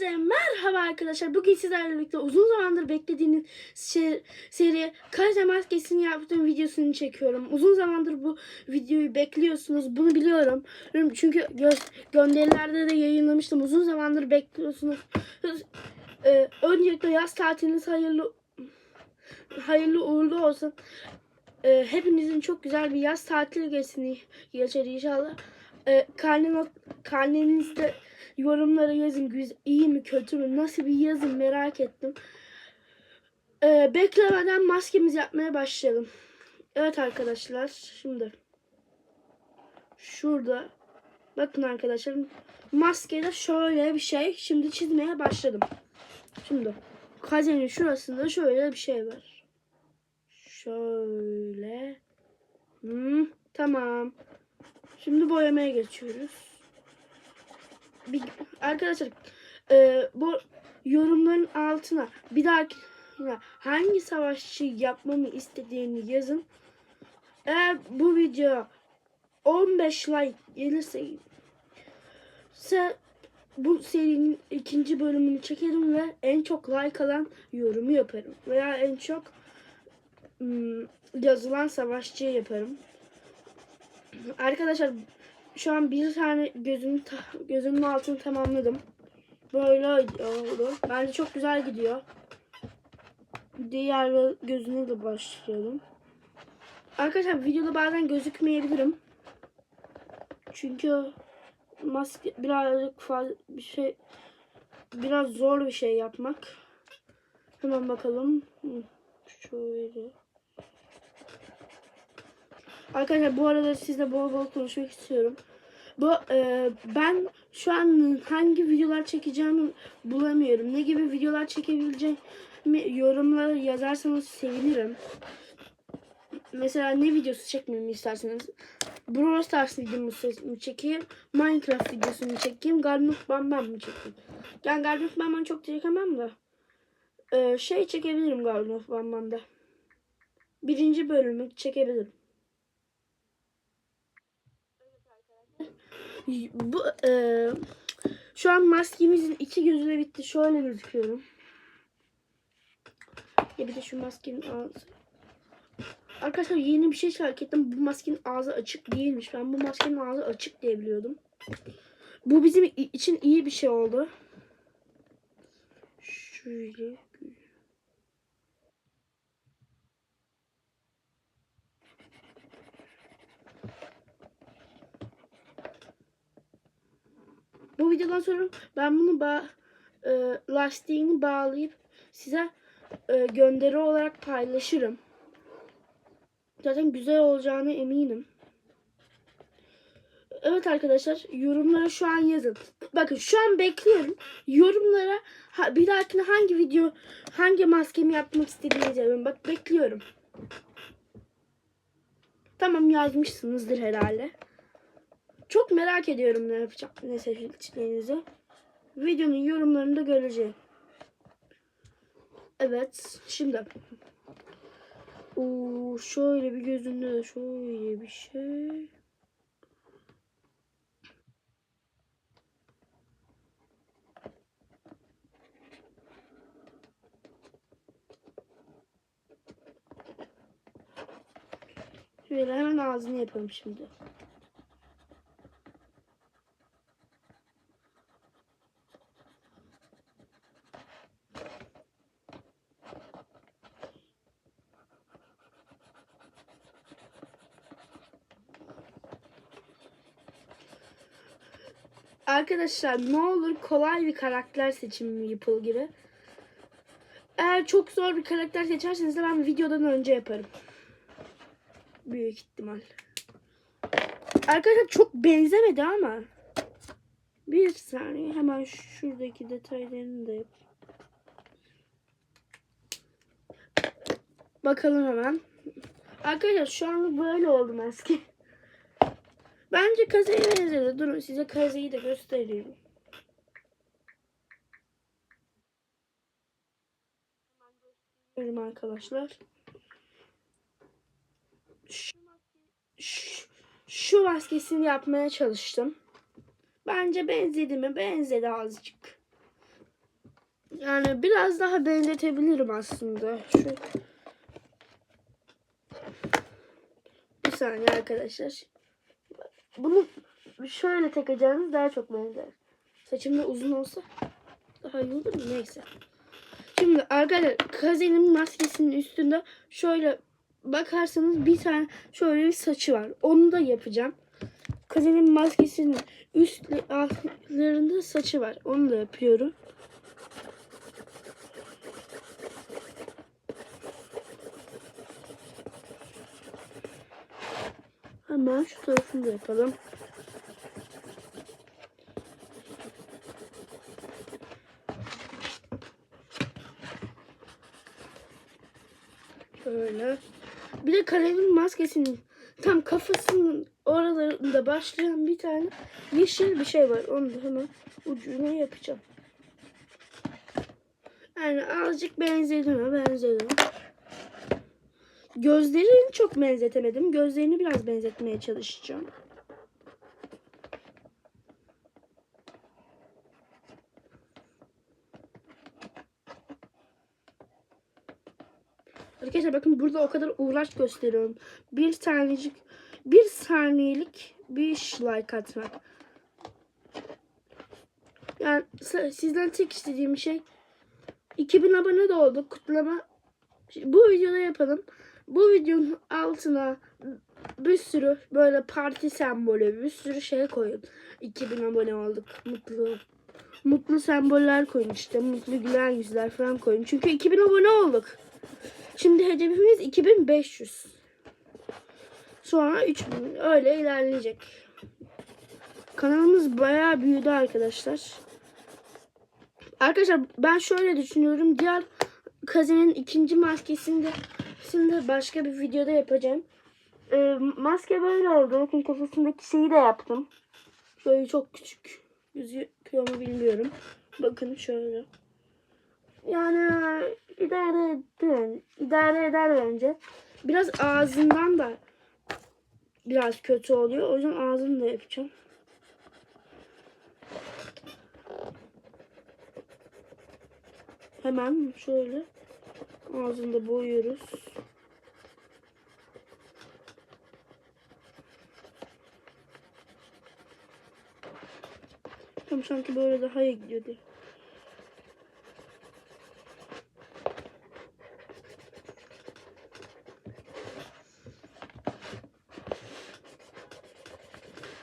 Hepinize merhaba arkadaşlar. Bugün sizlerle birlikte uzun zamandır beklediğiniz şey, seri Kaiser maskesini yaptığım videosunu çekiyorum. Uzun zamandır bu videoyu bekliyorsunuz. Bunu biliyorum. Çünkü gö- gönderilerde de yayınlamıştım. Uzun zamandır bekliyorsunuz. Ee, öncelikle yaz tatiliniz hayırlı hayırlı uğurlu olsun. Ee, hepinizin çok güzel bir yaz tatili geçsin geçer inşallah. Ee, karnına, karnenizde yorumlara yazın. Güzel, iyi mi kötü mü nasıl bir yazın merak ettim. Ee, beklemeden maskemizi yapmaya başlayalım. Evet arkadaşlar şimdi şurada bakın arkadaşlar maskede şöyle bir şey şimdi çizmeye başladım. Şimdi kazenin şurasında şöyle bir şey var. Şöyle. Hmm, tamam. Şimdi boyamaya geçiyoruz. Bir, arkadaşlar e, bu yorumların altına bir dahaki hangi savaşçı yapmamı istediğini yazın. Eğer bu video 15 like gelirse ise bu serinin ikinci bölümünü çekerim ve en çok like alan yorumu yaparım. Veya en çok ım, yazılan savaşçıyı yaparım. Arkadaşlar şu an bir tane gözüm gözümün altını tamamladım. Böyle oldu. Bence çok güzel gidiyor. Diğer gözüne de başlayalım. Arkadaşlar videoda bazen gözükmeyebilirim. Çünkü maske birazcık fazla bir şey biraz zor bir şey yapmak. Hemen bakalım. Şöyle. Arkadaşlar bu arada sizle bol bol konuşmak istiyorum. Bu e, ben şu an hangi videolar çekeceğimi bulamıyorum. Ne gibi videolar çekebileceğimi yorumlara yazarsanız sevinirim. Mesela ne videosu çekmemi isterseniz. Brawl Stars videomu mu çekeyim? Minecraft videosunu çekeyim? Garden of Bambam mı çekeyim? Yani Garden of Bambam'ı çok çekemem de. E, şey çekebilirim Garden of Bambam'da. Birinci bölümü çekebilirim. Bu e, şu an maskemizin iki gözü de bitti. Şöyle gözüküyorum. Ya bir de şu maskenin ağzı. Arkadaşlar yeni bir şey fark ettim. Bu maskenin ağzı açık değilmiş. Ben bu maskenin ağzı açık diye biliyordum. Bu bizim için iyi bir şey oldu. Şöyle. Bu videodan sonra ben bunu ba e, lastiğini bağlayıp size e, gönderi olarak paylaşırım. Zaten güzel olacağına eminim. Evet arkadaşlar yorumlara şu an yazın. Bakın şu an bekliyorum. Yorumlara ha, bir dahakine hangi video hangi maskemi yapmak istediğinizi yazın. Bak bekliyorum. Tamam yazmışsınızdır herhalde. Çok merak ediyorum ne yapacak ne seçeceğinizi. Videonun yorumlarında göreceğim. Evet şimdi. Oo, şöyle bir gözünde de şöyle bir şey. Şöyle hemen ağzını yapalım şimdi. Arkadaşlar ne olur kolay bir karakter seçimi yapıl gibi. Eğer çok zor bir karakter seçerseniz de ben videodan önce yaparım. Büyük ihtimal. Arkadaşlar çok benzemedi ama. Bir saniye hemen şuradaki detaylarını da yap. Bakalım hemen. Arkadaşlar şu anda böyle oldu maske. Bence kazaya benzedi. Durun size kazayı da göstereyim. Göstereyim arkadaşlar. Şu, şu, şu maskesini yapmaya çalıştım. Bence benzedi mi? Benzedi azıcık. Yani biraz daha benzetebilirim aslında. Şu... Bir saniye arkadaşlar. Bunu şöyle takacağınız daha çok benzer. Saçım da uzun olsa daha iyi olur mu? Neyse. Şimdi arkadaşlar kazenin maskesinin üstünde şöyle bakarsanız bir tane şöyle bir saçı var. Onu da yapacağım. Kazenin maskesinin üst altlarında saçı var. Onu da yapıyorum. Hemen şu tarafını da yapalım. Şöyle. Bir de kalemin maskesinin tam kafasının oralarında başlayan bir tane yeşil bir şey var. Onu da hemen ucuna yapacağım. Yani azıcık benzedi mi? Gözlerini çok benzetemedim. Gözlerini biraz benzetmeye çalışacağım. Arkadaşlar bakın burada o kadar uğraş gösteriyorum. Bir tanecik, bir saniyelik bir like atmak. Yani sizden tek istediğim şey 2000 abone de olduk. Kutlama bu videoda yapalım. Bu videonun altına bir sürü böyle parti sembolü, bir sürü şey koyun. 2000 abone olduk. Mutlu mutlu semboller koyun işte. Mutlu gülen yüzler falan koyun. Çünkü 2000 abone olduk. Şimdi hedefimiz 2500. Sonra 3000 öyle ilerleyecek. Kanalımız bayağı büyüdü arkadaşlar. Arkadaşlar ben şöyle düşünüyorum. Diğer kazenin ikinci maskesini de şimdi başka bir videoda yapacağım. Ee, maske böyle oldu. Bakın kafasındaki şeyi de yaptım. Şöyle çok küçük gözüküyor mu bilmiyorum. Bakın şöyle. Yani idare eder, idare eder bence. Biraz ağzından da biraz kötü oluyor. O yüzden ağzını da yapacağım. Hemen şöyle ağzında boyuyoruz. Tam sanki böyle daha iyi gidiyordu.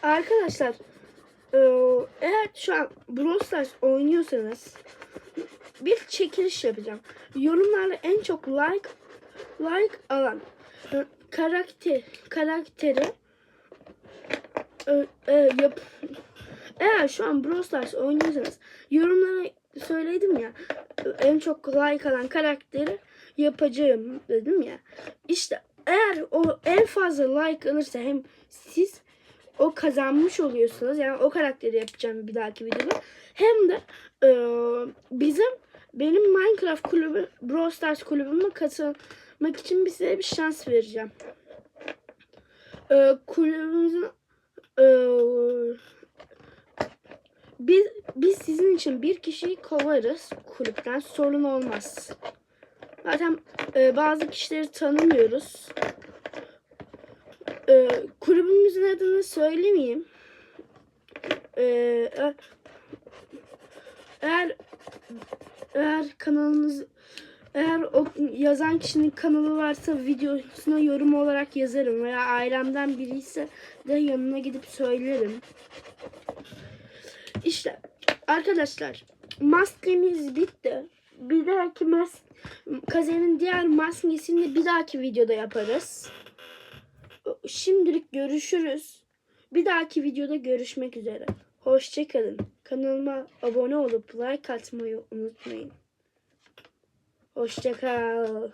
Arkadaşlar eee, eğer şu an Brawl Stars oynuyorsanız bir çekiliş yapacağım. Yorumlarda en çok like like alan karakter karakteri e, e, yap eğer şu an Brawl Stars oynuyorsanız yorumlara söyledim ya en çok like alan karakteri yapacağım dedim ya. İşte eğer o en fazla like alırsa hem siz o kazanmış oluyorsunuz. Yani o karakteri yapacağım bir dahaki videoda. Hem de e, bizim benim Minecraft kulübü Brawl Stars kulübüme katılmak için size bir şans vereceğim. E, kulübümüzün e, biz, biz sizin için bir kişiyi kovarız kulüpten sorun olmaz. Zaten e, bazı kişileri tanımıyoruz. E, kulübümüzün adını söylemeyeyim. E- eğer eğer kanalınız eğer o yazan kişinin kanalı varsa videosuna yorum olarak yazarım veya ailemden biri ise de yanına gidip söylerim. İşte arkadaşlar maskemiz bitti. Bir dahaki mas kazenin diğer maskesini de bir dahaki videoda yaparız. Şimdilik görüşürüz. Bir dahaki videoda görüşmek üzere. Hoşçakalın. Kanalıma abone olup like atmayı unutmayın. Hoşçakal.